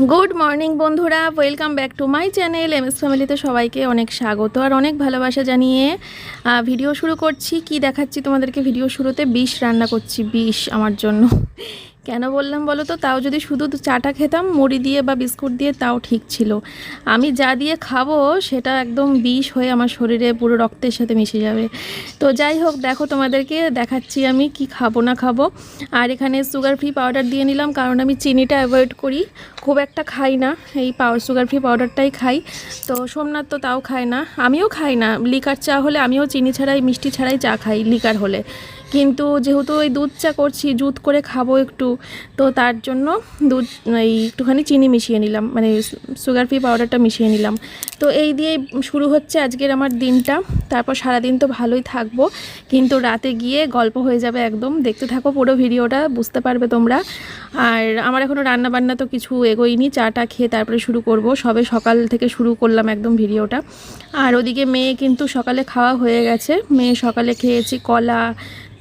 Good morning বন্ধুরা। Welcome back to my channel M S ফ্যামিলিতে সবাইকে অনেক স্বাগত আর অনেক ভালোবাসা জানিয়ে ভিডিও শুরু করছি। কি দেখাচ্ছি তোমাদেরকে? ভিডিও শুরুতে বিষ রান্না করছি, বিষ আমার জন্য। কেন বললাম বলো তো? তাও যদি শুধু চাটা খেতাম, মুড়ি দিয়ে বা বিস্কুট দিয়ে, তাও ঠিক ছিল। আমি যা দিয়ে খাব, সেটা একদম বিষ হয়ে আমার শরীরে পুরো রক্তের সাথে মিশে যাবে। তো যাই হোক, দেখো তোমাদেরকে, দেখাচ্ছি আমি কি খাব না খাব। আর এখানে সুগার ফ্রি পাউডার দিয়ে নিলাম, কারণ আমি চিনিটা অ্যাভয়েড করি। খুব একটা খাই না। এই পাওয়ার সুগার ফ্রি পাউডারটাই খাই। তো সোমনাথ তো তাও খায় না। আমিও খাই না। লিকার চা হলে আমিও চিনি ছাড়াই, মিষ্টি ছাড়াই চা খাই লিকার হলে। কিন্তু যেহেতু ওই দুধ চা করছি, জুত করে খাব একটু, তো তার জন্য দুধ, এই একটুখানি চিনি মিশিয়ে নিলাম। মানে সুগার ফ্রি পাউডারটা মিশিয়ে নিলাম। তো এই দিয়ে শুরু হচ্ছে আজকের আমার দিনটা। তারপর সারাদিন তো ভালোই থাকব। কিন্তু রাতে গিয়ে গল্প হয়ে যাবে একদম। দেখতে থাকো পুরো ভিডিওটা, বুঝতে পারবে তোমরা। আর আমার এখনও রান্না বান্না তো কিছু এগোয়নি চাটা খেয়ে তারপরে শুরু করব। সবে সকাল থেকে শুরু করলাম একদম ভিডিওটা। আর ওদিকে মেয়ে কিন্তু সকালে খাওয়া হয়ে গেছে। মেয়ে সকালে খেয়েছি কলা,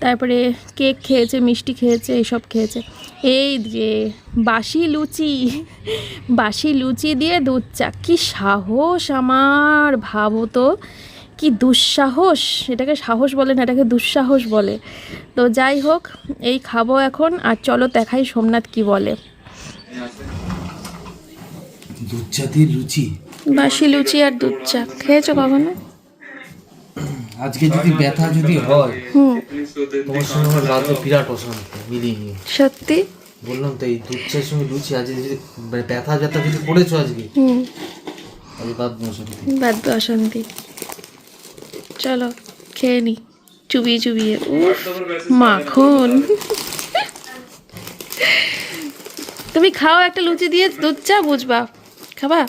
তারপরে কেক খেয়েছে, মিষ্টি খেয়েছে এইসব খেয়েছে। এই যে বাসি লুচি বাসি লুচি দিয়ে দুধ চা, কী সাহস আমার, ভাবো তো। কি দুঃসাহস, এটাকে সাহস বলে না, এটাকে দুঃসাহস বলে। তো যাই হোক, এই খাব এখন, আর চলো দেখাই সোমনাথ কি বলে। দুধ চা দিয়ে লুচি বাসি লুচি আর দুধ চা। খেয়েছো কখনো? আজকে যদি ব্যথা যদি হয় হুম। তোমার সঙ্গে আমার রাতে বিরাট অশান্তি মিলিয়ে নিয়ে। সত্যি? বললাম তো এই দুধ চায়ের সঙ্গে লুচি আজকে যদি মানে ব্যথা ব্যথা যদি পড়েছো আজকে হুম। তাহলে বাদ অশান্তি। বাদ্য অশান্তি। চলো খেয়ে নি। চুবিয়ে চুবিয়ে। উফ মাখন। তুমি খাও একটা লুচি দিয়ে দুধ চা বুঝবা। খাবা?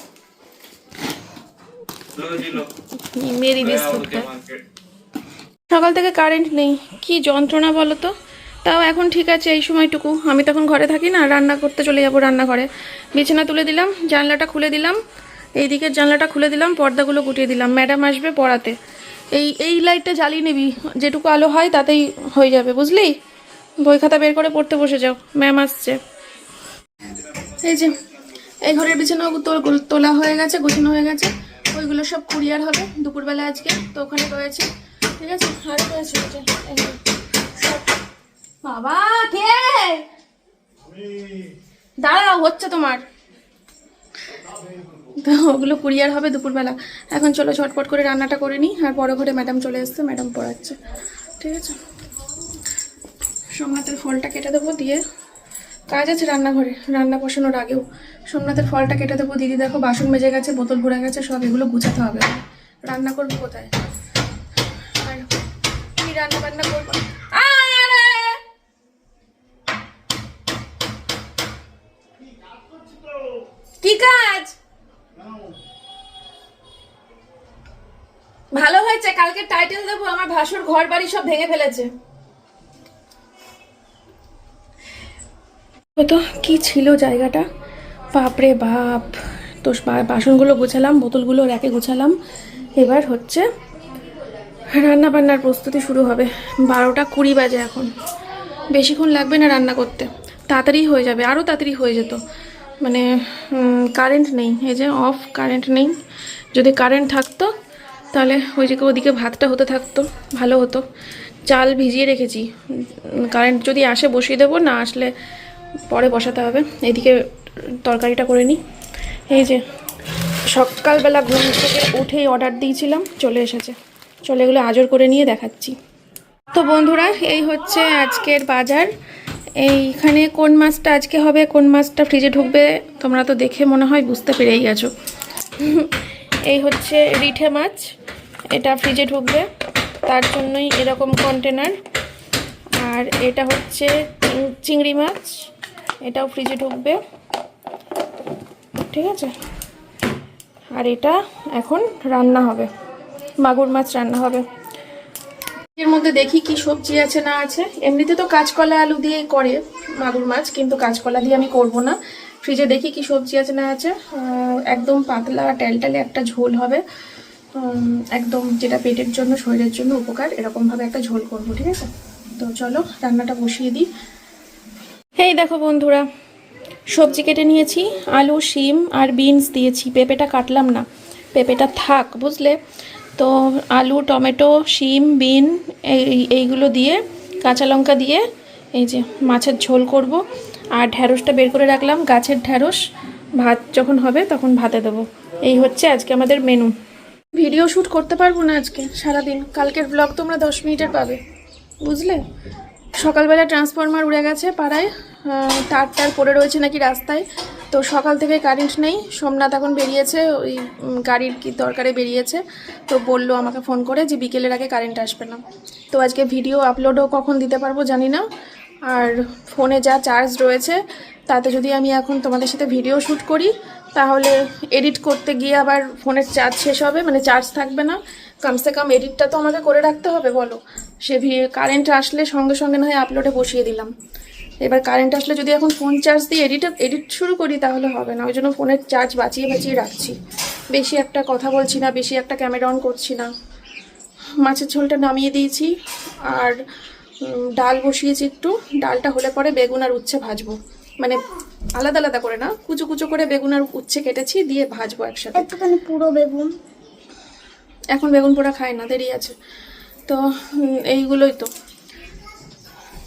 মেরি বিস্কুট সকাল থেকে কারেন্ট নেই। কি যন্ত্রণা বলো তো? তাও এখন ঠিক আছে এই সময়টুকু। আমি তখন ঘরে থাকি না রান্না করতে চলে যাব রান্নাঘরে। বিছানা তুলে দিলাম জানলাটা খুলে দিলাম। এই দিকের জানলাটা খুলে দিলাম পর্দাগুলো গুটিয়ে দিলাম। ম্যাডাম আসবে পড়াতে। এই এই লাইটটা জ্বালিয়ে নিবি যেটুকু আলো হয় তাতেই হয়ে যাবে বুঝলি? বই খাতা বের করে পড়তে বসে যাও। ম্যাম আসছে। এই যে এই ঘরের বিছানাও তোলা হয়ে গেছে গোছানো হয়ে গেছে। ওইগুলো সব কুরিয়ার হবে দুপুরবেলা আজকে তো ওখানে রয়েছে। ঠিক আছে? আর রয়েছে। বাবা কে? দাঁড়াও হচ্ছে তোমার। তো ওগুলো কুরিয়ার হবে দুপুরবেলা। এখন চলো ঝটপট করে রান্নাটা করে নিই আর বড় ঘরে ম্যাডাম চলে এসছে ম্যাডাম পড়াচ্ছে। ঠিক আছে? সোমনাথের ফলটা কেটে দেবো দিয়ে কাজ আছে রান্নাঘরে, রান্না বসানোর আগেও। সোমনাথের ফলটা কেটে দেবো, দিদি দেখো বাসন মেজে গেছে, বোতল ভরে গেছে, সব এগুলো গুছাতে হবে। রান্না করব কোথায়? আর রান্না বান্না করব? ভালো হয়েছে, কালকে টাইটেল দেবো, আমার ভাসুর ঘর বাড়ি সব ভেঙে ফেলেছে। তো কি ছিল জায়গাটা? বাপরে বাপ। তো বাসনগুলো গোছালাম, বোতলগুলো র্যাকে গোছালাম। এবার হচ্ছে রান্না বান্নার প্রস্তুতি শুরু হবে। বারোটা কুড়ি বাজে এখন। বেশিক্ষণ লাগবে না রান্না করতে। তাড়াতাড়ি হয়ে যাবে আরও তাড়াতাড়ি হয়ে যেত। মানে কারেন্ট নেই। এই যে অফ কারেন্ট নেই। যদি কারেন্ট থাকতো, তাহলে ওই যে ওদিকে ভাতটা হতে থাকতো, ভালো হতো। চাল ভিজিয়ে রেখেছি। কারেন্ট যদি আসে বসিয়ে দেবো, না আসলে পরে বসাতে হবে। এদিকে তরকারিটা করে নিই। এই যে, সকালবেলা ঘুম থেকে উঠেই অর্ডার দিয়েছিলাম, চলে এসেছে। চলে এগুলো আজর করে নিয়ে দেখাচ্ছি। তো বন্ধুরা, এই হচ্ছে আজকের বাজার। এইখানে কোন মাছটা আজকে হবে, কোন মাছটা ফ্রিজে ঢুকবে, তোমরা তো দেখে মনে হয় বুঝতে পেরেই গেছো। এই হচ্ছে রিঠে মাছ। এটা ফ্রিজে ঢুকবে। তার জন্যই এরকম কন্টেনার আর এটা হচ্ছে চিংড়ি মাছ। এটাও ফ্রিজে ঢুকবে। ঠিক আছে? আর এটা এখন রান্না হবে। মাগুর মাছ রান্না হবে। এর মধ্যে দেখি কি সবজি আছে না আছে। এমনিতে তো কাঁচকলা আলু দিয়েই করে মাগুর মাছ, কিন্তু কাঁচকলা দিয়ে আমি করব না। ফ্রিজে দেখি কি সবজি আছে না আছে। একদম পাতলা ট্যালটালে একটা ঝোল হবে। একদম যেটা পেটের জন্য, শরীরের জন্য উপকার, এরকমভাবে একটা ঝোল করব, ঠিক আছে? তো চলো, রান্নাটা বসিয়ে দিই। এই দেখো বন্ধুরা, সবজি কেটে নিয়েছি, আলু, শিম আর বিনস দিয়েছি। পেঁপেটা কাটলাম না, পেঁপেটা থাক, বুঝলে? তো আলু, টমেটো, শিম, বিন, এই, এইগুলো দিয়ে, কাঁচা লঙ্কা দিয়ে, এই যে মাছের ঝোল করব। আর ঢ্যাঁড়সটা বের করে রাখলাম, গাছের ঢ্যাঁড়স। ভাত যখন হবে তখন ভাতে দেবো। এই হচ্ছে আজকে আমাদের মেনু। ভিডিও শ্যুট করতে পারব না আজকে, সারাদিন। কালকের ব্লগ তোমরা দশ মিনিটের পাবে, বুঝলে? সকালবেলা ট্রান্সফরমার উড়ে গেছে পাড়ায় তার টার পড়ে রয়েছে নাকি রাস্তায়। তো সকাল থেকে কারেন্ট নেই, সোমনাথ এখন বেরিয়েছে, ওই গাড়ির কি দরকারে বেরিয়েছে। তো বলল আমাকে ফোন করে যে বিকেলের আগে কারেন্ট আসবে না। তো আজকে ভিডিও আপলোডও কখন দিতে পারব জানি না। আর ফোনে যা চার্জ রয়েছে, তাতে যদি আমি এখন তোমাদের সাথে ভিডিও শ্যুট করি, তাহলে এডিট করতে গিয়ে আবার ফোনের চার্জ শেষ হবে মানে চার্জ থাকবে না। কমসে কম এডিটটা তো আমাকে করে রাখতে হবে, বলো। সে কারেন্ট আসলে সঙ্গে সঙ্গে না হয় আপলোডে বসিয়ে দিলাম। এবার কারেন্ট আসলে যদি এখন ফোন চার্জ দিয়ে এডিট এডিট শুরু করি তাহলে হবে না। ওই জন্য ফোনের চার্জ বাঁচিয়ে বাঁচিয়ে রাখছি। বেশি একটা কথা বলছি না বেশি একটা ক্যামেরা অন করছি না। মাছের ঝোলটা নামিয়ে দিয়েছি আর ডাল বসিয়েছি একটু। ডালটা হলে পরে বেগুন আর উচ্ছে ভাজবো। মানে আলাদা আলাদা করে না কুচো কুচো করে বেগুন আর উচ্ছে কেটেছি দিয়ে ভাজবো একসাথে। পুরো বেগুন। এখন বেগুন পোড়া খায় না দেরি আছে। তো এইগুলোই তো।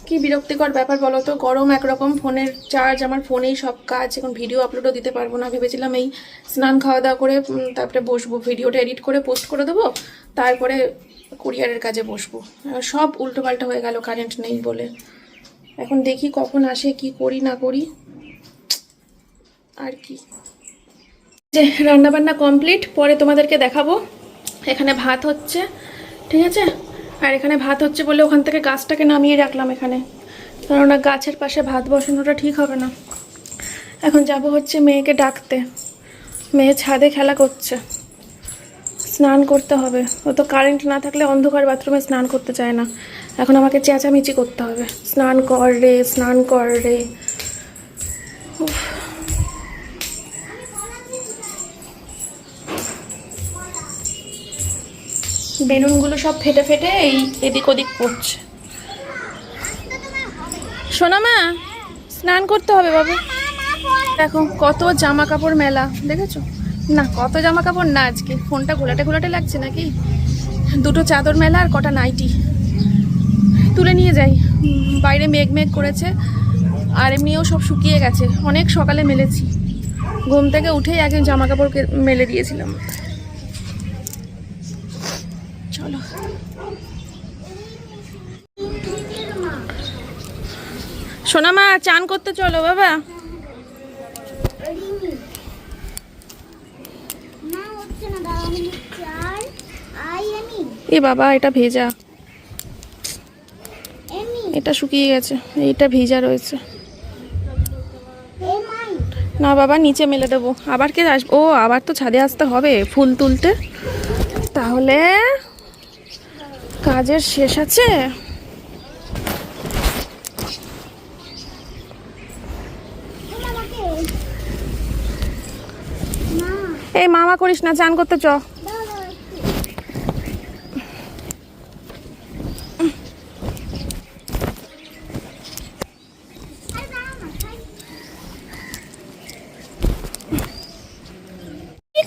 কি বিরক্তিকর ব্যাপার বলো তো? গরম একরকম, ফোনের চার্জ আমার ফোনেই সব কাজ, এখন ভিডিও আপলোডও দিতে পারব না। ভেবেছিলাম এই স্নান খাওয়া দাওয়া করে তারপরে বসবো ভিডিওটা এডিট করে পোস্ট করে দেবো, তারপরে কুরিয়ারের কাজে বসবো। সব উল্টোপাল্টা হয়ে গেল কারেন্ট নেই বলে। এখন দেখি কখন আসে, কি করি, না করি। আর কি। যে, রান্নাবান্না কমপ্লিট পরে তোমাদেরকে দেখাবো। এখানে ভাত হচ্ছে, ঠিক আছে? আর এখানে ভাত হচ্ছে বলে ওখান থেকে গাছটাকে নামিয়ে রাখলাম এখানে। কেননা গাছের পাশে ভাত বসানোটা ঠিক হবে না। এখন যাব হচ্ছে মেয়েকে ডাকতে। মেয়ে ছাদে খেলা করছে। স্নান করতে হবে। ও তো কারেন্ট না থাকলে অন্ধকার বাথরুমে স্নান করতে চায় না। এখন আমাকে চেঁচামেচি করতে হবে। স্নান কর রে, স্নান কর রে। বেলুনগুলো সব ফেটে ফেটে এই এদিক ওদিক পড়ছে। শোনা মা স্নান করতে হবে বাবু। দেখো, কত জামা কাপড় মেলা, দেখেছ? না, কত জামা কাপড় না আজকে। ফোনটা ঘোলাটে ঘোলাটে লাগছে নাকি? দুটো চাদর মেলা আর কটা নাইটি। তুলে নিয়ে যাই। বাইরে মেঘ মেঘ করেছে, আর এমনিও সব শুকিয়ে গেছে। অনেক সকালে মেলেছি। ঘুম থেকে উঠেই আগে জামা কাপড় মেলে দিয়েছিলাম। চলো। সোনা মা চান করতে চলো বাবা। এ বাবা এটা ভেজা। এটা শুকিয়ে গেছে। এইটা ভিজা রয়েছে। না বাবা নিচে মেলে দেবো। আবার কে আসবে? ও আবার তো ছাদে আসতে হবে ফুল তুলতে। তাহলে কাজের শেষ আছে? এই মামা করিস না চান করতে চ।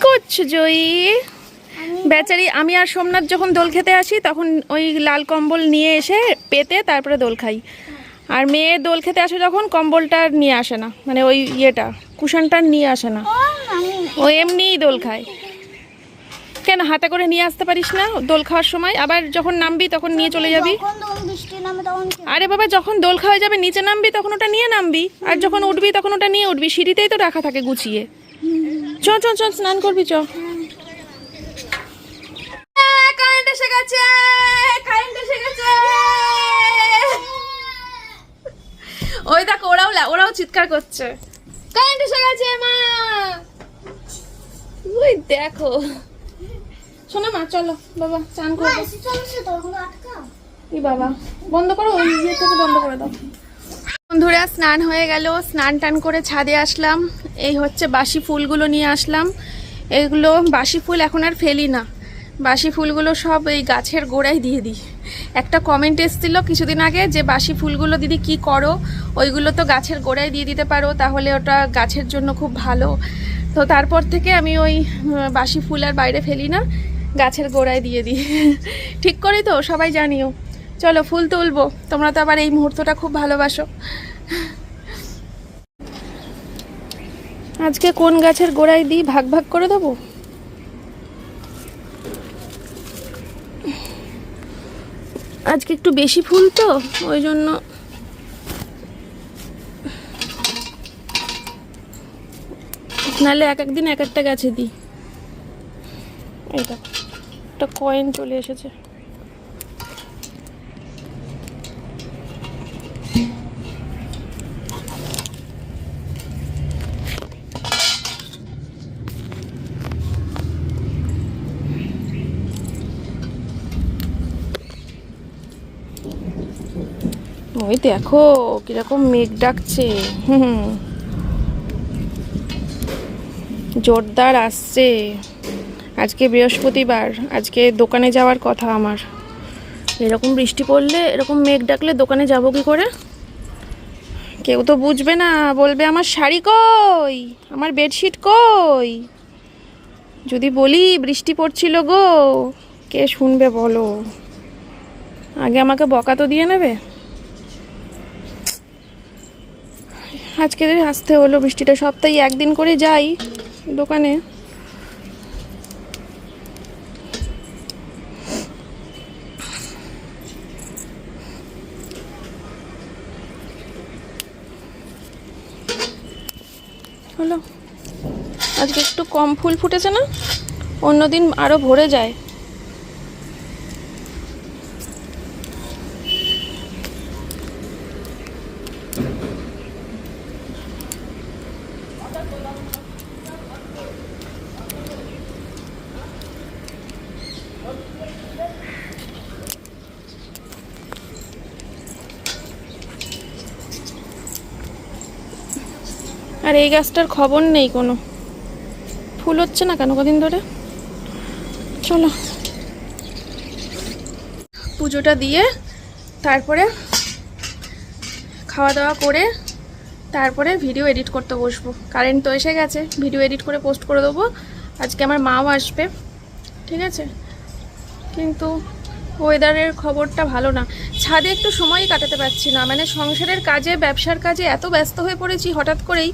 করছ জয়ী? বেচারি আমি আর সোমনাথ যখন দোল খেতে আসি তখন ওই লাল কম্বল নিয়ে এসে পেতে তারপরে দোল খাই। আর মেয়ে দোল খেতে আসে যখন কম্বলটা নিয়ে আসে না। মানে ওই ইয়েটা কুশনটা নিয়ে আসে না। ও এমনিই দোল খায়। কেন হাতে করে নিয়ে আসতে পারিস না দোল খাওয়ার সময়? আবার যখন নামবি তখন নিয়ে চলে যাবি। আরে বাবা যখন দোল খাওয়া যাবে নিচে নামবি তখন ওটা নিয়ে নামবি। আর যখন উঠবি তখন ওটা নিয়ে উঠবি। সিঁড়িতেই তো রাখা থাকে গুছিয়ে। চ চ চ স্নান করবি চ কারেন্ট এসে গেছে কারেন্ট এসে গেছে। ওই দেখো ওরাও ওরাও চিৎকার করছে। কারেন্ট এসে গেছে মা। ওই দেখো। শোনো মা চলো বাবা চান আটকা ই বাবা বন্ধ করো ওই ইয়ে থেকে বন্ধ করে দাও। বন্ধুরা স্নান হয়ে গেল স্নান টান করে ছাদে আসলাম। এই হচ্ছে বাসি ফুলগুলো নিয়ে আসলাম। এগুলো বাসি ফুল এখন আর ফেলি না। বাসি ফুলগুলো সব এই গাছের গোড়ায় দিয়ে দিই। একটা কমেন্ট এসেছিল কিছুদিন আগে যে, বাসি ফুলগুলো দিদি কি করো? ওইগুলো তো গাছের গোড়ায় দিয়ে দিতে পারো, তাহলে ওটা গাছের জন্য খুব ভালো। তো তারপর থেকে আমি ওই বাসি ফুল আর বাইরে ফেলি না, গাছের গোড়ায় দিয়ে দিই। ঠিক করি তো? সবাই জানিও। চলো, ফুল তুলবো। তোমরা তো আবার এই মুহূর্তটা খুব ভালোবাসো। আজকে কোন গাছের গোড়ায় দিই, ভাগ ভাগ করে দেবো? আজকে একটু বেশি ফুল তো, ওই জন্য। নাহলে এক একদিন এক একটা গাছে দিই। এইটা একটা কয়েন চলে এসেছে। ওই দেখো, কীরকম মেঘ ডাকছে। হুম জোরদার আসছে। আজকে বৃহস্পতিবার, আজকে দোকানে যাওয়ার কথা আমার। এরকম বৃষ্টি পড়লে, এরকম মেঘ ডাকলে দোকানে যাব কি করে? কেউ তো বুঝবে না, বলবে, আমার শাড়ি কই? আমার বেডশিট কই? যদি বলি, বৃষ্টি পড়ছিল গো। কে শুনবে বলো? আগে আমাকে বকা তো দিয়ে নেবে? আজকে আসতে হলো, বৃষ্টিটা সপ্তাহে একদিন করে যাই দোকানে। হলো। আজকে একটু কম ফুল ফুটেছে না? অন্যদিন আরও ভরে যায়। আর এই গাছটার খবর নেই কোনো। ফুল হচ্ছে না কেন কদিন ধরে? চলো। পুজোটা দিয়ে তারপরে খাওয়া দাওয়া করে তারপরে ভিডিও এডিট করতে বসবো। কারেন্ট তো এসে গেছে, ভিডিও এডিট করে পোস্ট করে দেবো। আজকে আমার মাও আসবে, ঠিক আছে? কিন্তু ওয়েদারের খবরটা ভালো না। ছাদে একটু সময়ই কাটাতে পারছি না। মানে সংসারের কাজে, ব্যবসার কাজে এত ব্যস্ত হয়ে পড়েছি, হঠাৎ করেই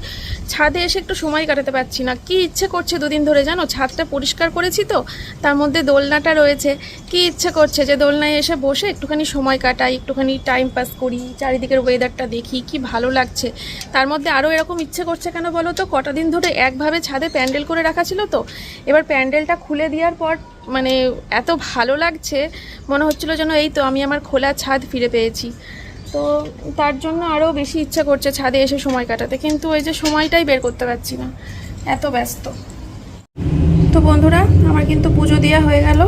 ছাদে এসে একটু সময় কাটাতে পারছি না। কি ইচ্ছে করছে দুদিন ধরে জানো? ছাদটা পরিষ্কার করেছি তো, তার মধ্যে দোলনাটা রয়েছে। কি ইচ্ছে করছে যে দোলনায় এসে বসে একটুখানি সময় কাটাই, একটুখানি টাইম পাস করি, চারিদিকের ওয়েদারটা দেখি, কি ভালো লাগছে। তার মধ্যে আরও এরকম ইচ্ছে করছে কেন বলো তো? কটা দিন ধরে একভাবে ছাদে প্যান্ডেল করে রাখা ছিল তো। এবার প্যান্ডেলটা খুলে দেওয়ার পর মানে এত ভালো লাগছে, মনে হচ্ছিল যেন এই তো আমি আমার খোলা ছাদ ফিরে পেয়েছি। তো তার জন্য আরও বেশি ইচ্ছা করছে ছাদে এসে সময় কাটাতে, কিন্তু ওই যে সময়টাই বের করতে পারছি না, এত ব্যস্ত। তো বন্ধুরা, আমার কিন্তু পুজো দেওয়া হয়ে গেল,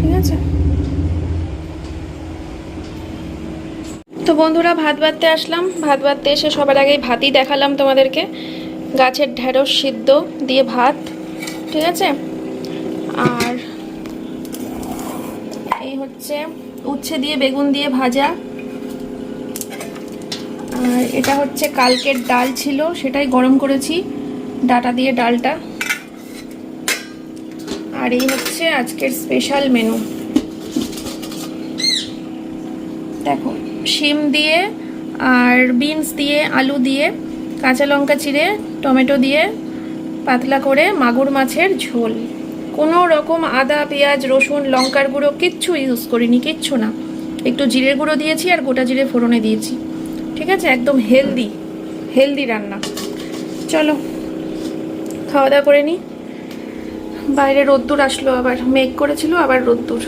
ঠিক আছে? তো বন্ধুরা, ভাত বাড়তে আসলাম, ভাত বাড়তে এসে সবার আগেই ভাতই দেখালাম তোমাদেরকে। গাছের ঢেঁড়স সিদ্ধ দিয়ে ভাত, ঠিক আছে আর এই হচ্ছে উচ্ছে দিয়ে, বেগুন দিয়ে ভাজা। আর এটা হচ্ছে কালকের ডাল ছিল, সেটাই গরম করেছি, ডাটা দিয়ে ডালটা। আর এই হচ্ছে আজকের স্পেশাল মেনু দেখো, শিম দিয়ে আর বিনস দিয়ে, আলু দিয়ে, কাঁচা লঙ্কা চিড়ে, টমেটো দিয়ে, পাতলা করে মাগুর মাছের ঝোল। কোনো রকম আদা, পেঁয়াজ, রসুন, লঙ্কার গুঁড়ো কিচ্ছু ইউজ করিনি, কিচ্ছু না। একটু জিরের গুঁড়ো দিয়েছি আর গোটা জিরে ফোড়নে দিয়েছি। ঠিক আছে? একদম হেলদি হেলদি রান্না। চলো খাওয়া দাওয়া করে নিই বাইরে রোদ্দুর আসলো আবার, মেঘ করেছিল, আবার রোদ্দুর।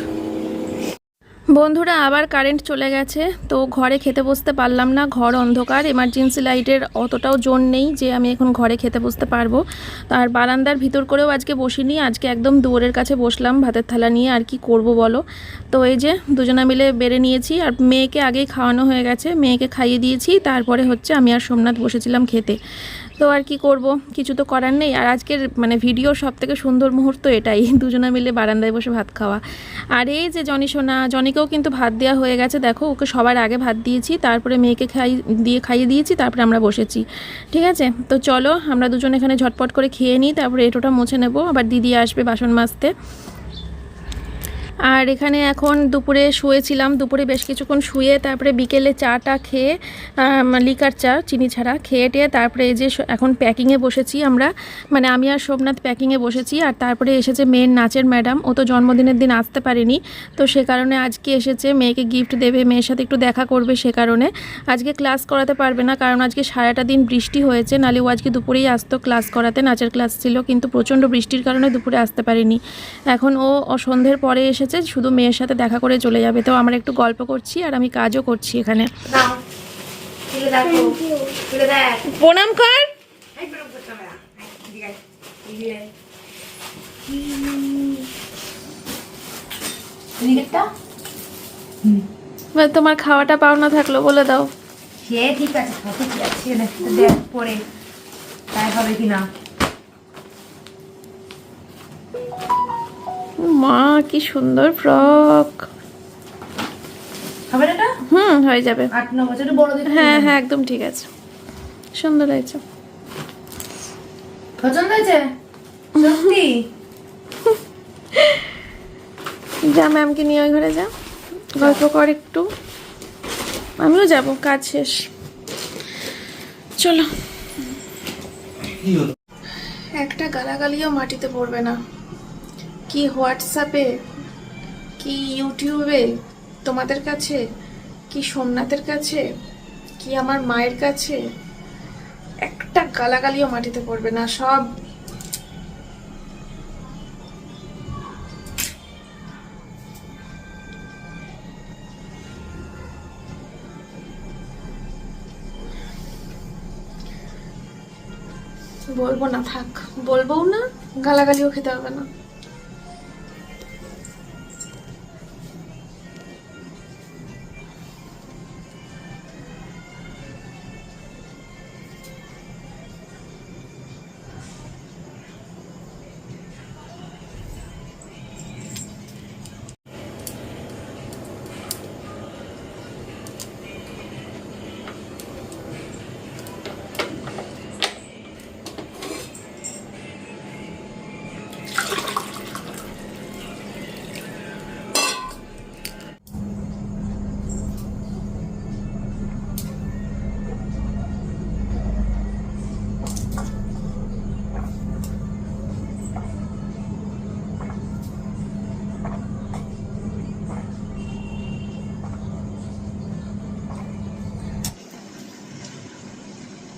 বন্ধুরা, আবার কারেন্ট চলে গেছে। তো ঘরে খেতে বসতে পারলাম না, ঘর অন্ধকার এমার্জেন্সি লাইটের অতটাও জোর নেই যে আমি এখন ঘরে খেতে বসতে পারব। আর বারান্দার ভিতর করেও আজকে বসিনি, আজকে একদম দুয়ারের কাছে বসলাম ভাতের থালা নিয়ে, আর কি করব বলো? তো এই যে দুজনা মিলে বেড়ে নিয়েছি, আর মেয়েকে আগেই খাওয়ানো হয়ে গেছে, মেয়েকে খাইয়ে দিয়েছি, তারপরে হচ্ছে আমি আর সোমনাথ বসেছিলাম খেতে। তো আর কি করব, কিছু তো করার নেই, আর আজকের মানে ভিডিও সব থেকে সুন্দর মুহূর্ত এটাই, দুজনে মিলে বারান্দায় বসে ভাত খাওয়া। আর এই যে জনি সোনা জনিকেও কিন্তু ভাত দেওয়া হয়ে গেছে। দেখো, ওকে সবার আগে ভাত দিয়েছি, তারপরে মেয়েকে খাই, দিয়ে খাইয়ে দিয়েছি, তারপরে আমরা বসেছি। ঠিক আছে? তো চলো, আমরা দুজন এখানে ঝটপট করে খেয়ে নিই, তারপরে এটোটা মুছে নেব। আবার দিদি আসবে বাসন মাজতে। আর এখানে এখন দুপুরে শুয়েছিলাম। দুপুরে বেশ কিছুক্ষণ শুয়ে তারপরে বিকেলে চাটা খেয়ে লিকার চা, চিনি ছাড়া খেয়ে টেয়ে তারপরে এই যে এখন প্যাকিংয়ে বসেছি আমরা। মানে আমি আর সোমনাথ প্যাকিংয়ে বসেছি আর তারপরে এসেছে মেয়ের নাচের ম্যাডাম ও তো জন্মদিনের দিন আসতে পারেনি। তো সে কারণে আজকে এসেছে, মেয়েকে গিফট দেবে, মেয়ের সাথে একটু দেখা করবে সে কারণে। আজকে ক্লাস করাতে পারবে না কারণ আজকে সারাটা দিন বৃষ্টি হয়েছে। নালে ও আজকে দুপুরেই আসতো ক্লাস করাতে, নাচের ক্লাস ছিল। কিন্তু প্রচণ্ড বৃষ্টির কারণে দুপুরে আসতে পারেনি। এখন ও সন্ধ্যের পরে এসেছে শুধু মেয়ের সাথে দেখা করে চলে যাবে। তো আমরা একটু গল্প করছি আর আমি কাজও করছি এখানে। প্রণাম কর। তোমার খাওয়াটা পাওনা থাকল বলে দাও। সে ঠিক আছে পরে তাই হবে কিনা। মা কি সুন্দর ফ্রক। হবে এটা? হুম হয়ে যাবে। আট ন বছরের বড় হ্যাঁ হ্যাঁ একদম ঠিক আছে। সুন্দর হয়েছে। পছন্দ হয়েছে? সত্যি? যা ম্যামকে নিয়ে ওই ঘরে যা। গল্প কর একটু। আমিও যাব কাজ শেষ। চলো। একটা গালাগালিও মাটিতে পড়বে না। কি হোয়াটসঅ্যাপে, কি ইউটিউবে তোমাদের কাছে, কি সোমনাথের কাছে, কি আমার মায়ের কাছে? একটা গালাগালিও মাটিতে পড়বে না, সব বলব না, থাক, বলবোও না, গালাগালিও খেতে হবে না।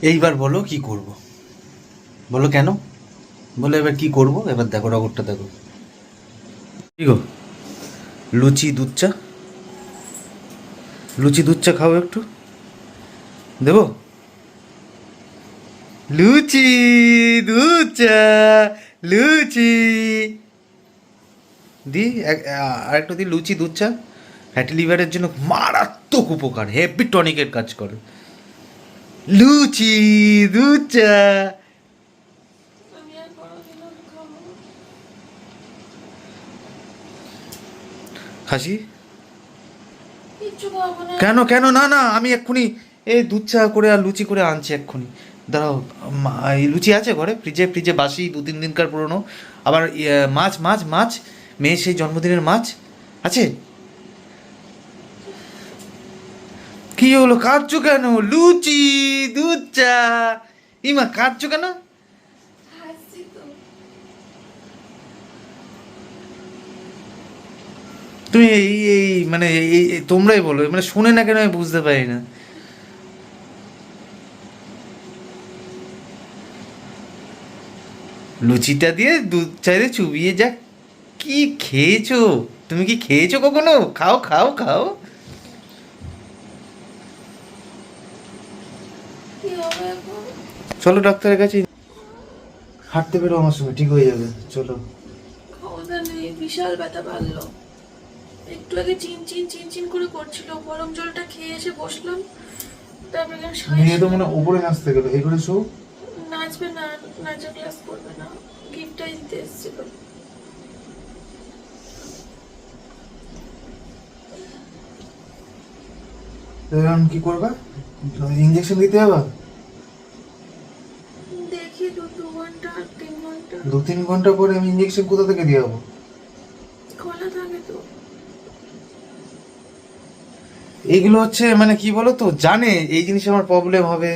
এইবার বলো কি করব। বলো কেন? বলো এবার কি করব? এবার দেখো রগরটা দেখো। কি গো? লুচি দুধ চা? লুচি দুধ চা খাও একটু। দেবো? লুচি দুধ চা, লুচি। দি আরেকটা দি লুচি দুধ চা। ফ্যাটি লিভারের জন্য মারাত্মক উপকার হেভি টনিকের কাজ করে। লুচি দুধ চা খাসি? কেন কেন? না না আমি এক্ষুনি এই দুধ চা করে আর লুচি করে আনছি এক্ষুনি। দাঁড়াও এই লুচি আছে ঘরে? ফ্রিজে ফ্রিজে বাসি দু তিন দিনকার পুরনো। আবার ইয়ে, মাছ মাছ মাছ মেয়ের সেই জন্মদিনের মাছ আছে? কি হলো? কাঁদছো কেন? লুচি দুধ চা ইমা কাঁদছো কেন? তুমি এই এই মানে এই এই- তোমরাই বলো। মানে শুনে না কেন আমি বুঝতে পারি না। লুচিটা দিয়ে দুধ চাইতে চুবিয়ে যাক। কি খেয়েছো? তুমি কি খেয়েছো কখনো? খাও খাও খাও কি হবে এখন চলো ডাক্তারের কাছে। হাঁটতে বেরো আমার সঙ্গে ঠিক হয়ে যাবে চলো। নেই বিশাল ব্যথা বাড়লো। একটু আগে চিন চিন চিন চিন করে করছিল গরম জলটা খেয়ে এসে বসলাম। তারপরে মেয়ে তো মনে উপরে নাচতে গেলো এই করে শো। নাচবে না নাচের ক্লাস করবে না গিফটটাই দিতে এসেছিল। কি করবে? ইঞ্জেকশন দিতে হবে দেখি দু দু ঘণ্টা তিন ঘণ্টা দু তিন ঘণ্টা পরে আমি ইঞ্জেকশন কোথা থেকে দিয়ে যাব খোলা থাকে তো। এইগুলো হচ্ছে মানে কি বলো তো জানে এই জিনিস আমার প্রবলেম হবে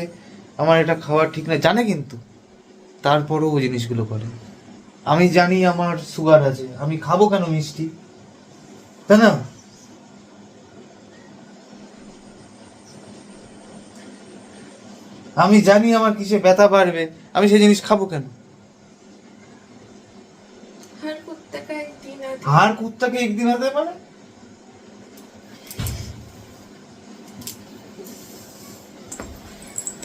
আমার এটা খাওয়া ঠিক না জানে কিন্তু। তারপরেও ও জিনিসগুলো করে। আমি জানি আমার সুগার আছে আমি খাব কেন মিষ্টি? তাই না? আমি জানি আমার কিসে ব্যথা বাড়বে আমি সেই জিনিস খাব কেন হার প্রত্যেক একদিন আছে আর কুত্তাকে একদিন হাতে পারে?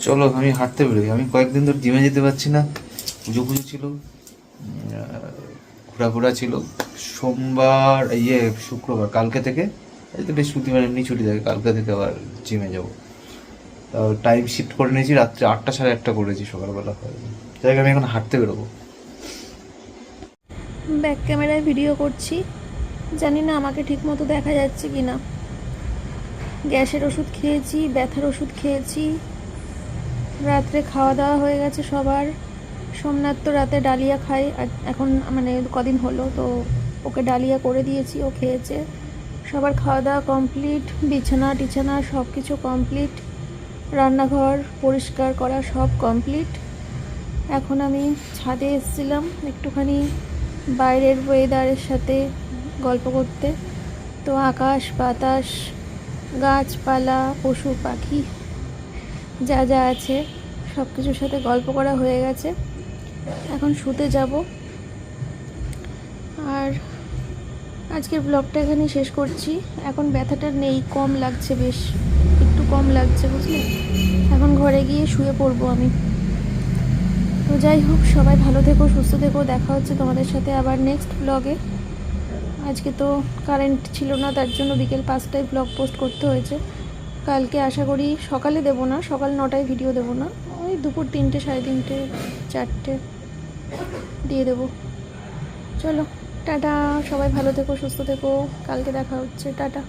চলো, আমি হাঁটতে বেরোই। আমি কয়েকদিন ধরে জিমে যেতে পারছি না। পুজো পুজো ছিল ঘোরা ঘোরা ছিল। সোমবার ইয়ে শুক্রবার, কালকে থেকে তো বৃহস্পতিবার এমনি ছুটি থাকে, কালকে থেকে আবার জিমে যাব। যাব টাইম শিফট করে নিয়েছি, রাত্রে আটটা সাড়ে আটটা করেছি, সকালবেলা তাই আমি এখন হাঁটতে বেরোবো। ব্যাক ক্যামেরায় ভিডিও করছি। জানি না আমাকে ঠিক মতো দেখা যাচ্ছে কি না গ্যাসের ওষুধ খেয়েছি, ব্যথার ওষুধ খেয়েছি। রাত্রে খাওয়া দাওয়া হয়ে গেছে সবার। সোমনাথ তো রাতে ডালিয়া খাই এখন মানে কদিন হলো, তো ওকে ডালিয়া করে দিয়েছি, ও খেয়েছে। সবার খাওয়া দাওয়া কমপ্লিট, বিছানা টিছানা সব কিছু কমপ্লিট। রান্নাঘর পরিষ্কার করা সব কমপ্লিট। এখন আমি ছাদে এসেছিলাম, একটুখানি বাইরের ওয়েদারের সাথে গল্প করতে। তো আকাশ, বাতাস, গাছপালা, পশু, পাখি, যা যা আছে সব কিছুর সাথে গল্প করা হয়ে গেছে। এখন শুতে যাব। আর আজকের ব্লগটা এখানেই শেষ করছি। এখন ব্যথাটা নেই, কম লাগছে বেশ। একটু কম লাগছে, বুঝলি? এখন ঘরে গিয়ে শুয়ে পড়ব আমি। তো যাই হোক, সবাই ভালো থেকো, সুস্থ থেকো। দেখা হচ্ছে তোমাদের সাথে আবার নেক্সট ব্লগে আজকে তো কারেন্ট ছিল না, তার জন্য বিকেল পাঁচটায় ব্লগ পোস্ট করতে হয়েছে। কালকে আশা করি সকালে দেবো না, সকাল নটায় ভিডিও দেবো না। ওই দুপুর তিনটে, সাড়ে তিনটে, চারটে দিয়ে দেবো। চলো, টাটা। সবাই ভালো থেকো, সুস্থ থেকো। কালকে দেখা হচ্ছে। টাটা।